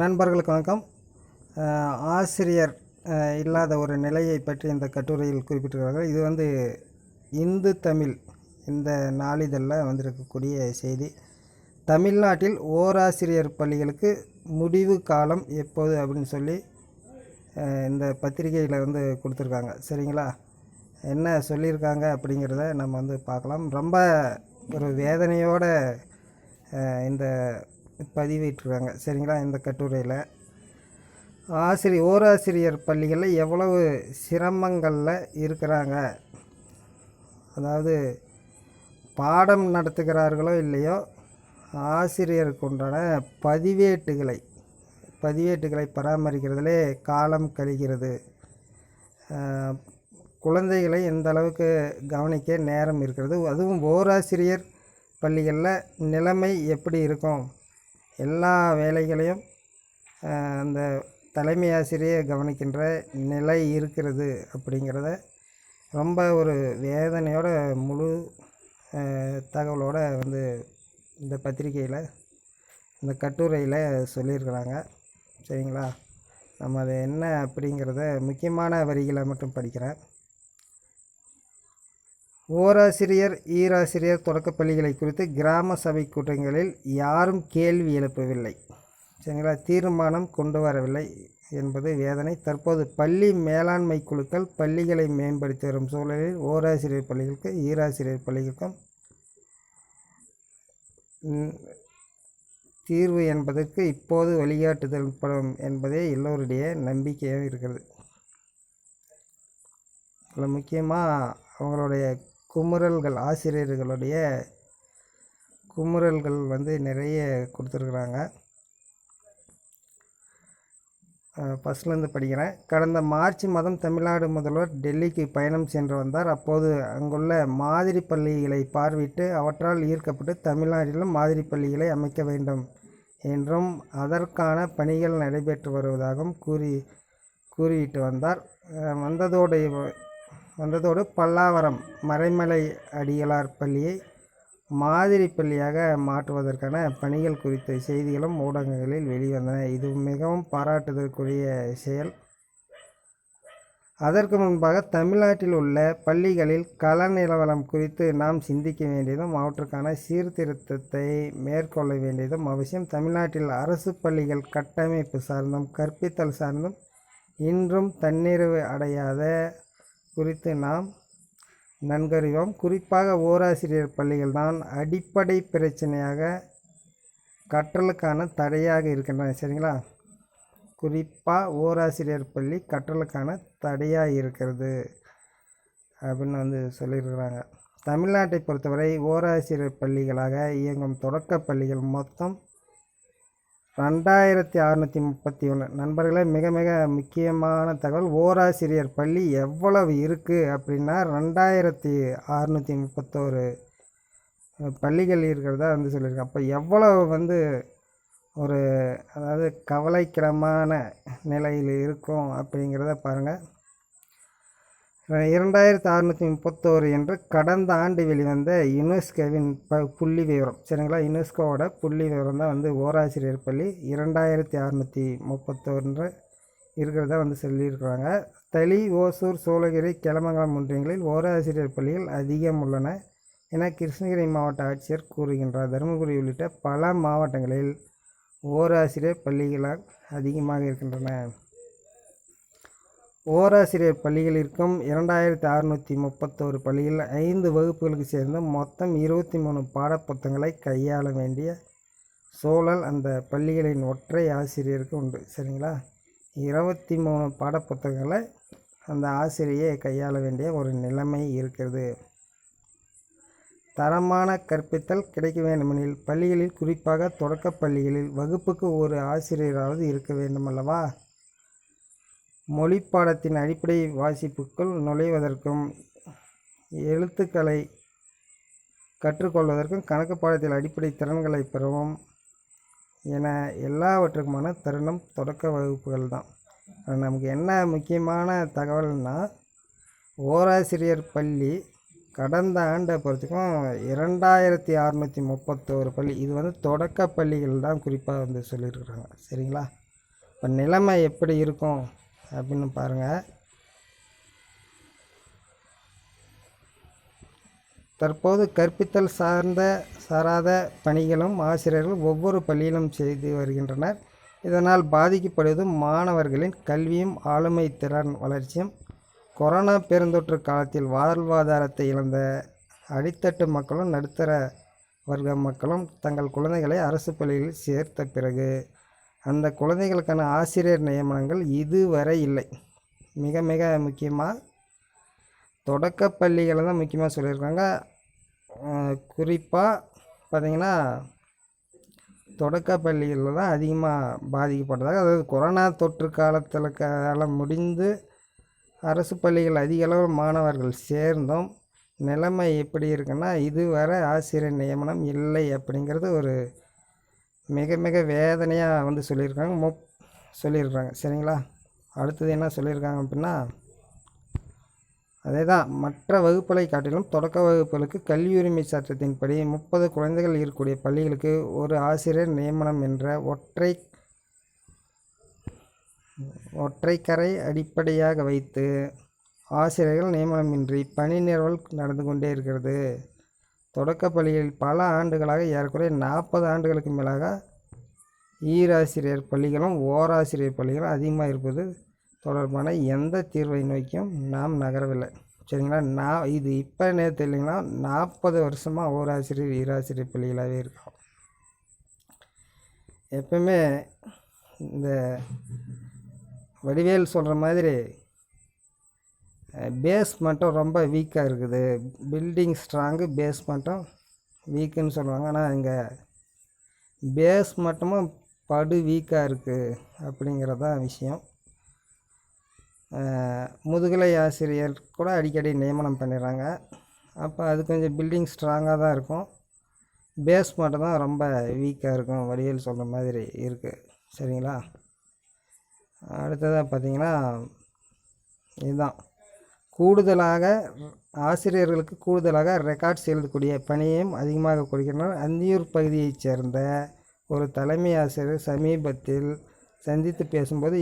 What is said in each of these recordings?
நண்பர்களுக்கு வணக்கம். ஆசிரியர் இல்லாத ஒரு நிலையை பற்றி இந்த கட்டுரையில் குறிப்பிட்டிருக்கிறார்கள். இது வந்து இந்து தமிழ் இந்த நாளிதழில் வந்திருக்கக்கூடிய செய்தி. தமிழ்நாட்டில் ஓராசிரியர் பள்ளிகளுக்கு முடிவு காலம் எப்போது அப்படின்னு சொல்லி இந்த பத்திரிகையில் வந்து கொடுத்துருக்காங்க. சரிங்களா? என்ன சொல்லியிருக்காங்க அப்படிங்கிறத நம்ம வந்து பார்க்கலாம். ரொம்ப ஒரு வேதனையோட இந்த பதிவிட்டுருக்காங்க சரிங்களா? இந்த கட்டுரையில். ஆசிரியர் ஓராசிரியர் பள்ளிகளில் எவ்வளவு சிரமங்களில் இருக்கிறாங்க? அதாவது பாடம் நடத்துகிறார்களோ இல்லையோ ஆசிரியருக்கு உண்டான பதிவேட்டுகளை பதிவேட்டுகளை பராமரிக்கிறதுலே காலம் கழிகிறது. குழந்தைகளை எந்த அளவுக்கு கவனிக்க நேரம் இருக்கிறது? அதுவும் ஓராசிரியர் பள்ளிகளில் நிலைமை எப்படி இருக்கும்? எல்லா வேலைகளையும் அந்த தலைமை ஆசிரியர் கவனிக்கின்ற நிலை இருக்கிறது அப்படிங்கிறத ரொம்ப ஒரு வேதனையோட முழு தகவலோடு தகவலோட வந்து இந்த பத்திரிக்கையில் இந்த கட்டுரையில் சொல்லியிருக்கிறாங்க. சரிங்களா? நம்ம அது என்ன அப்படிங்கிறத முக்கியமான வரிகளை மட்டும் படிக்கிறேன். ஓராசிரியர் ஈராசிரியர் தொடக்கப் பள்ளிகளை குறித்து கிராம சபை கூட்டங்களில் யாரும் கேள்வி எழுப்பவில்லை. சரிங்களா? தீர்மானம் கொண்டு வரவில்லை என்பது வேதனை. தற்போது பள்ளி மேலாண்மை குழுக்கள் பள்ளிகளை மேம்படுத்தி வரும் சூழலில் ஓராசிரியர் பள்ளிகளுக்கு ஈராசிரியர் பள்ளிகளுக்கும் தீர்வு என்பதற்கு இப்போது வழிகாட்டுதல் படம் என்பதே எல்லோருடைய நம்பிக்கையாக இருக்கிறது. இதில் முக்கியமாக அவங்களுடைய குமுறல்கள் ஆசிரியர்களுடைய குமுறல்கள் வந்து நிறைய கொடுத்துருக்குறாங்க. ஃபஸ்ட்லேருந்து படிக்கிறேன். கடந்த மார்ச் மாதம் தமிழ்நாடு முதல்வர் டெல்லிக்கு பயணம் சென்று வந்தார். அப்போது அங்குள்ள மாதிரி பள்ளிகளை பார்வையிட்டு அவற்றால் ஈர்க்கப்பட்டு தமிழ்நாட்டிலும் மாதிரி பள்ளிகளை அமைக்க வேண்டும் என்றும் அதற்கான பணிகள் நடைபெற்று வருவதாகவும் கூறி கூறிவிட்டு வந்தார். வந்ததோடு வந்ததோடு பல்லாவரம் மறைமலை அடிகளார் பள்ளியை மாதிரி பள்ளியாக மாற்றுவதற்கான பணிகள் குறித்த செய்திகளும் ஊடகங்களில் வெளிவந்தன. இது மிகவும் பாராட்டுதற்குரிய செயல். அதற்கு முன்பாக தமிழ்நாட்டில் உள்ள பள்ளிகளில் கள நிலவரம் குறித்து நாம் சிந்திக்க வேண்டியதும் அவற்றுக்கான சீர்திருத்தத்தை மேற்கொள்ள வேண்டியதும் அவசியம். தமிழ்நாட்டில் அரசு பள்ளிகள் கட்டமைப்பு சார்ந்தும் கற்பித்தல் சார்ந்தும் இன்றும் தன்னிறைவு அடையாத குறித்து நாம் நன்கறிவோம். குறிப்பாக ஓராசிரியர் பள்ளிகள் தான் அடிப்படை பிரச்சனையாக கற்றலுக்கான தடையாக இருக்கின்றன. சரிங்களா? குறிப்பாக ஓராசிரியர் பள்ளி கற்றலுக்கான தடையாக இருக்கிறது அப்படின்னு வந்து சொல்லியிருக்கிறாங்க. தமிழ்நாட்டை பொறுத்தவரை ஓராசிரியர் பள்ளிகளாக இயங்கும் தொடக்க பள்ளிகள் மொத்தம் ரெண்டாயிரத்தி அறநூற்றி முப்பத்தி ஒன்று நண்பர்களே மிக மிக முக்கியமான தகவல் ஓராசிரியர் பள்ளி எவ்வளவு இருக்குது அப்படின்னா ரெண்டாயிரத்தி அறநூற்றி முப்பத்தோரு பள்ளிகள் இருக்கிறதா வந்து சொல்லியிருக்கேன் அப்போ எவ்வளவு வந்து ஒரு அதாவது கவலைக்கிடமான நிலையில் இருக்கும் அப்படிங்கிறத பாருங்கள் இரண்டாயிரத்தி அறநூற்றி முப்பத்தோரு என்று கடந்த ஆண்டு வெளிவந்த யுனெஸ்கோவின் ப புள்ளி விவரம் சரிங்களா? யுனெஸ்கோவோட புள்ளி விவரம் தான் வந்து ஓராசிரியர் பள்ளி. இரண்டாயிரத்தி அறநூற்றி முப்பத்தோருன்ற இருக்கிறதா வந்து சொல்லியிருக்கிறாங்க. தளி ஓசூர் சோழகிரி கிளமங்கலம் ஒன்றியங்களில் ஓராசிரியர் பள்ளிகள் அதிகம் உள்ளன என கிருஷ்ணகிரி மாவட்ட ஆட்சியர் கூறுகின்றார். தருமபுரி உள்ளிட்ட பல மாவட்டங்களில் ஓராசிரியர் பள்ளிகளால் அதிகமாக இருக்கின்றன. ஓராசிரியர் பள்ளிகள் இருக்கும் இரண்டாயிரத்தி அறுநூற்றி முப்பத்தோரு பள்ளியில் ஐந்து வகுப்புகளுக்கு சேர்ந்து மொத்தம் இருபத்தி மூணு பாடப்புத்தகங்களை கையாள வேண்டிய சூழல் அந்த பள்ளிகளின் ஒற்றை ஆசிரியருக்கு உண்டு. சரிங்களா? இருபத்தி மூணு பாடப்புத்தகங்களை அந்த ஆசிரியை கையாள வேண்டிய ஒரு நிலைமை இருக்கிறது. தரமான கற்பித்தல் கிடைக்க வேண்டுமெனில் பள்ளிகளில் குறிப்பாக தொடக்கப் பள்ளிகளில் வகுப்புக்கு ஒரு ஆசிரியராவது இருக்க வேண்டுமல்லவா? பாடத்தின் அடிப்படை வாசிப்புக்குள் நுழைவதற்கும் எழுத்துக்களை கற்றுக்கொள்வதற்கும் கணக்கு பாடத்தில் அடிப்படை திறன்களை பெறவும் என எல்லாவற்றுக்குமான தருணம் தொடக்க வகுப்புகள் தான். நமக்கு என்ன முக்கியமான தகவல்னா ஓராசிரியர் பள்ளி கடந்த ஆண்டை பொறுத்துக்கும் இரண்டாயிரத்தி அறநூற்றி முப்பத்தோரு பள்ளி. இது வந்து தொடக்க பள்ளிகள் தான் குறிப்பாக வந்து சொல்லியிருக்கிறாங்க. சரிங்களா? இப்போ நிலைமை எப்படி இருக்கும்? அப்படின்னு பாருங்கள் தற்போது கற்பித்தல் சார்ந்த சாராத பணிகளும் ஆசிரியர்கள் ஒவ்வொரு பள்ளியிலும் செய்து வருகின்றனர். இதனால் பாதிக்கப்படுவது மாணவர்களின் கல்வியும் ஆளுமை திறன் வளர்ச்சியும். கொரோனா பெருந்தொற்று காலத்தில் வாழ்வாதாரத்தை இழந்த அடித்தட்டு மக்களும் நடுத்தர வர்க்க மக்களும் தங்கள் குழந்தைகளை அரசு பள்ளியில் சேர்த்த பிறகு அந்த குழந்தைகளுக்கான ஆசிரியர் நியமனங்கள் இதுவரை இல்லை. மிக மிக முக்கியமாக தொடக்க பள்ளிகளை தான் முக்கியமாக சொல்லியிருக்காங்க. குறிப்பாக பார்த்திங்கன்னா தொடக்க பள்ளிகளில் தான் அதிகமாக பாதிக்கப்பட்டதாக அதாவது கொரோனா தொற்று காலத்தில் காலம் முடிந்து அரசு பள்ளிகள் அதிக அளவில் மாணவர்கள் சேர்ந்தோம். நிலைமை எப்படி இருக்குன்னா இதுவரை ஆசிரியர் நியமனம் இல்லை அப்படிங்கிறது ஒரு மிக மிக வேதனையாக வந்து சொல்லியிருக்காங்க. முப் சொல்லியிருக்காங்க. சரிங்களா? அடுத்தது என்ன சொல்லியிருக்காங்க அப்படின்னா அதே தான் மற்ற வகுப்புகளை காட்டிலும் தொடக்க வகுப்புகளுக்கு கல்வி உரிமை சட்டத்தின்படி முப்பது குழந்தைகள் இருக்கக்கூடிய பள்ளிகளுக்கு ஒரு ஆசிரியர் நியமனம் என்ற ஒற்றை ஒற்றைக்கரை அடிப்படையாக வைத்து ஆசிரியர்கள் நியமனமின்றி பணி நிறுவல் நடந்து கொண்டே இருக்கிறது. தொடக்கப் பள்ளிகளில் பல ஆண்டுகளாக ஏறக்குறைய நாற்பது ஆண்டுகளுக்கு மேலாக ஈராசிரியர் பள்ளிகளும் ஓராசிரியர் பள்ளிகளும் அதிகமாக இருப்பது தொடர்பான எந்த தீர்வை நோக்கியும் நாம் நகரவில்லை. சரிங்களா? நான் இது இப்போ நேற்று இல்லைங்களா? நாற்பது வருஷமாக ஓராசிரியர் ஈராசிரியர் பள்ளிகளாகவே இருக்கும். எப்பவுமே இந்த வடிவேல் சொல்கிற மாதிரி பேஸ் மட்டும் ரொம்ப வீக்காக இருக்குது. பில்டிங் ஸ்ட்ராங்கு பேஸ் மட்டும் வீக்குன்னு சொல்லுவாங்க. ஆனால் இங்கே பேஸ் மட்டுமும் படு வீக்காக இருக்குது அப்படிங்கிறதான் விஷயம். முதுகலை ஆசிரியர் கூட அடிக்கடி நியமனம் பண்ணிடுறாங்க. அப்போ அது கொஞ்சம் பில்டிங் ஸ்ட்ராங்காக தான் இருக்கும். பேஸ் மட்டும் தான் ரொம்ப வீக்காக இருக்கும். வடிவேல் சொல்கிற மாதிரி இருக்குது சரிங்களா? அடுத்ததாக பார்த்திங்கன்னா இதுதான். கூடுதலாக ஆசிரியர்களுக்கு கூடுதலாக ரெக்கார்ட்ஸ் எழுதக்கூடிய பணியையும் அதிகமாக கொடுக்கிறார் அந்தியூர் பகுதியைச் சேர்ந்த ஒரு தலைமை ஆசிரியர் சமீபத்தில் சந்தித்து பேசும்போது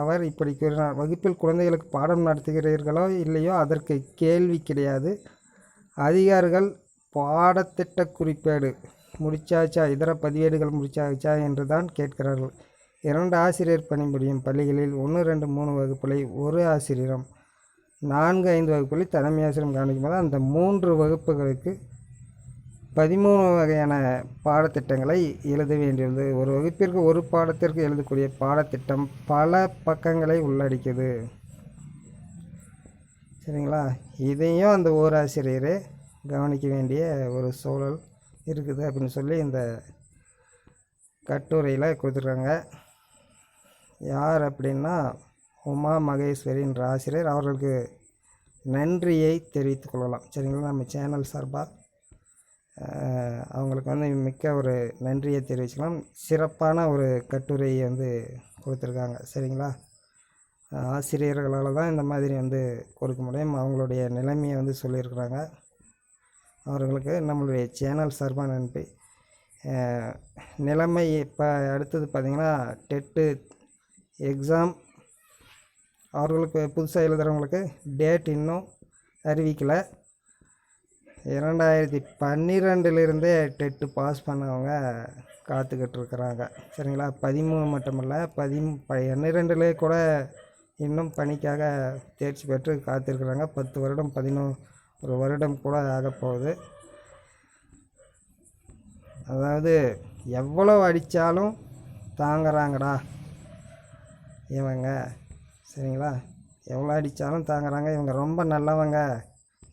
அவர் இப்படி கூறினார். வகுப்பில் குழந்தைகளுக்கு பாடம் நடத்துகிறீர்களோ இல்லையோ அதற்கு கேள்வி கிடையாது. அதிகாரிகள் பாடத்திட்ட குறிப்பேடு முடிச்சாச்சா இதர பதிவேடுகள் முடிச்சாச்சா என்று தான் கேட்கிறார்கள். இரண்டு ஆசிரியர் பணிபுரியும் பள்ளிகளில் ஒன்று ரெண்டு மூணு வகுப்புகளை ஒரு ஆசிரியரும் நான்கு ஐந்து வகுப்புகளில் தலைமை ஆசிரியரும் கவனிக்கும் போது அந்த மூன்று வகுப்புகளுக்கு பதிமூணு வகையான பாடத்திட்டங்களை எழுத வேண்டியது ஒரு வகுப்பிற்கு ஒரு பாடத்திற்கு எழுதக்கூடிய பாடத்திட்டம் பல பக்கங்களை உள்ளடக்கியது. சரிங்களா? இதையும் அந்த ஓராசிரியரே கவனிக்க வேண்டிய ஒரு சூழல் இருக்குது அப்படின்னு சொல்லி இந்த கட்டுரையில் கொடுத்துருக்காங்க. யார் அப்படின்னா உமா மகேஸ்வரின்ற ஆசிரியர் அவர்களுக்கு நன்றியை தெரிவித்துக் கொள்ளலாம். சரிங்களா? நம்ம சேனல் சார்பாக அவங்களுக்கு வந்து மிக்க ஒரு நன்றியை தெரிவிச்சுக்கலாம். சிறப்பான ஒரு கட்டுரையை வந்து கொடுத்துருக்காங்க. சரிங்களா? ஆசிரியர்களால் தான் இந்த மாதிரி வந்து கொடுக்க முடியும். அவங்களுடைய நிலைமையை வந்து சொல்லியிருக்கிறாங்க. அவர்களுக்கு நம்மளுடைய சேனல் சார்பாக நன்றி. நிலைமை இப்போ அடுத்தது பார்த்திங்கன்னா டெட்டு எக்ஸாம் அவர்களுக்கு புதுசாக எழுதுகிறவங்களுக்கு டேட் இன்னும் அறிவிக்கலை. இரண்டாயிரத்தி பன்னிரெண்டுலேருந்தே டெட்டு பாஸ் பண்ணவங்க காத்துக்கிட்டு இருக்கிறாங்க. சரிங்களா? பதிமூணு மட்டுமல்ல பதி பன்னிரெண்டுலேயே கூட இன்னும் பணிக்காக தேர்ச்சி பெற்று காத்திருக்கிறாங்க. பத்து வருடம் பதினோரு ஒரு வருடம் கூட ஆகப்போகுது அதாவது எவ்வளோ அடித்தாலும் தாங்குறாங்கடா இவங்க. சரிங்களா? எவ்வளோ அடித்தாலும் தாங்குறாங்க. இவங்க ரொம்ப நல்லவங்க.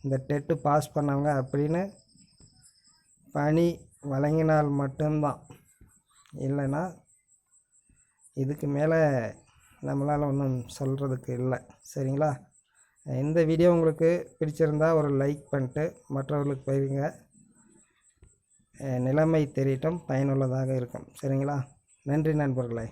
இந்த டெட்டு பாஸ் பண்ணவங்க அப்படின்னு பணி வழங்கினால் மட்டும்தான். இல்லைன்னா இதுக்கு மேலே நம்மளால் ஒன்றும் சொல்கிறதுக்கு இல்லை. சரிங்களா? இந்த வீடியோ உங்களுக்கு பிடிச்சிருந்தா ஒரு லைக் பண்ணிட்டு மற்றவர்களுக்கு போய்விங்க நிலைமை தெரியட்டும் பயனுள்ளதாக இருக்கும். சரிங்களா? நன்றி நண்பர்களே.